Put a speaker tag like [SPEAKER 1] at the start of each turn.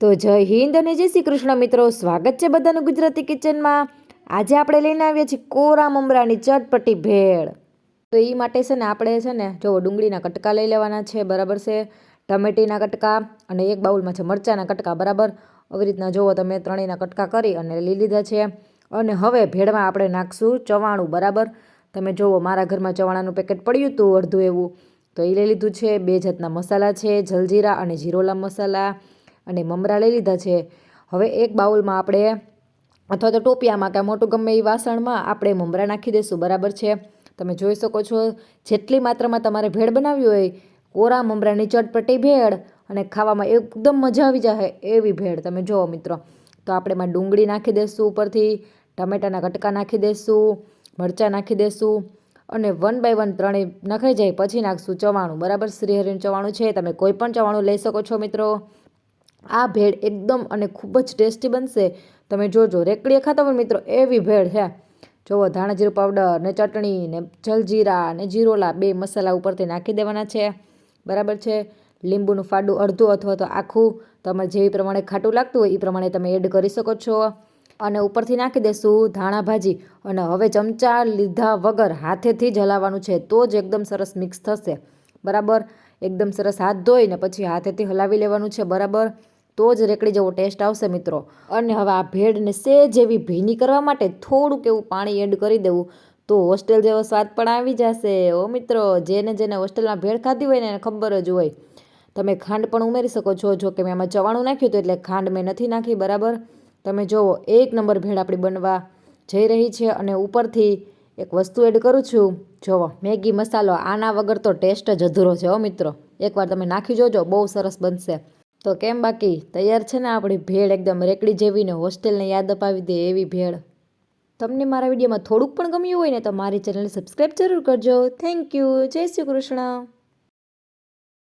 [SPEAKER 1] તો જય હિન્દ અને જય શ્રી કૃષ્ણ મિત્રો. સ્વાગત છે બધાનું ગુજરાતી કિચનમાં. આજે આપણે લઈને આવ્યા છીએ કોરા મમરાની ચટપટી ભેળ. તો એ માટે છે ને આપણે છે ને, જો ડુંગળીના કટકા લઈ લેવાના છે, બરાબર છે? ટમેટીના કટકા અને એક બાઉલમાં છે મરચાંના કટકા, બરાબર? આવી રીતના જુઓ તમે, ત્રણેયના કટકા કરી અને લઈ લીધા છે. અને હવે ભેળમાં આપણે નાખશું ચવાણું, બરાબર? તમે જુઓ મારા ઘરમાં ચવાણાનું પેકેટ પડ્યું હતું, અડધું એવું. તો એ લઈ લીધું છે. બે જાતના મસાલા છે, જલજીરા અને જીરોલા મસાલા. અને મમરા લઈ લીધા છે. હવે એક બાઉલમાં આપણે અથવા તો ટોપિયામાં કે મોટું ગમે એ વાસણમાં આપણે મમરા નાખી દઈશું બરાબર છે? તમે જોઈ શકો છો, જેટલી માત્રામાં તમારે ભેળ બનાવવી હોય, કોરા મમરાની ચટપટી ભેળ અને ખાવામાં એકદમ મજા આવી જાય એવી ભેળ, તમે જુઓ મિત્રો. તો આપણે એમાં ડુંગળી નાખી દઈશું ઉપરથી, ટમેટાના કટકા નાખી દઈશું મરચાં નાખી દઈશું અને વન બાય વન ત્રણેય નખાઈ જાય, પછી નાખશું ચવાણું, બરાબર? શ્રીહરિનું ચવાણું છે, તમે કોઈ પણ ચવાણું લઈ શકો છો મિત્રો. આ ભેળ એકદમ અને ખૂબ જ ટેસ્ટી બનશે. તમે જોજો રેકડીએ ખાતા હોય મિત્રો, એવી ભેળ છે. જુઓ ધાણા જીરું પાવડર ને ચટણી ને જલજીરા ને જીરોલા, બે મસાલા ઉપરથી નાખી દેવાના છે. બરાબર છે? લીંબુનું ફાડું અડધું અથવા તો આખું, તમારે જેવી પ્રમાણે ખાટું લાગતું હોય એ પ્રમાણે તમે એડ કરી શકો છો. અને ઉપરથી નાખી દેશું ધાણા ભાજી. અને હવે ચમચા લીધા વગર હાથેથી જ હલાવવાનું છે, તો જ એકદમ સરસ મિક્સ થશે. બરાબર? એકદમ સરસ હાથ ધોઈને પછી હાથેથી હલાવી લેવાનું છે, બરાબર? તો જ રેકડી જેવો ટેસ્ટ આવશે મિત્રો. અને હવે આ ભેળને સેજ એવી ભીની કરવા માટે થોડુંક એવું પાણી એડ કરી દેવું. તો હોસ્ટેલ જેવો સ્વાદ પણ આવી જશે. ઓ મિત્રો, જેને જેને હોસ્ટેલમાં ભેળ ખાધી હોય ને એને ખબર જ હોય. તમે ખાંડ પણ ઉમેરી શકો છો. જો કે મેં આમાં ચવાણું નાખ્યું હતું એટલે ખાંડ મેં નથી નાખી, બરાબર? તમે જુઓ, એક નંબર ભેળ આપણી બનવા જઈ રહી છે અને ઉપરથી એક વસ્તુ એડ કરું છું. જુઓ મેગી, મસાલો, આના વગર તો ટેસ્ટ જ અધૂરો છે હો મિત્રો. એકવાર તમે નાખી જોજો, બહુ સરસ બનશે. તો કેમ બાકી? તૈયાર છે ને આપણી ભેળ એકદમ રેકડી જેવી ને હોસ્ટેલને યાદ અપાવી દે એવી ભેળ. તમને મારા વિડીયોમાં થોડુંક પણ ગમ્યું હોય ને તો મારી ચેનલ સબસ્ક્રાઈબ જરૂર કરજો. થેન્ક યુ જય શ્રી કૃષ્ણ.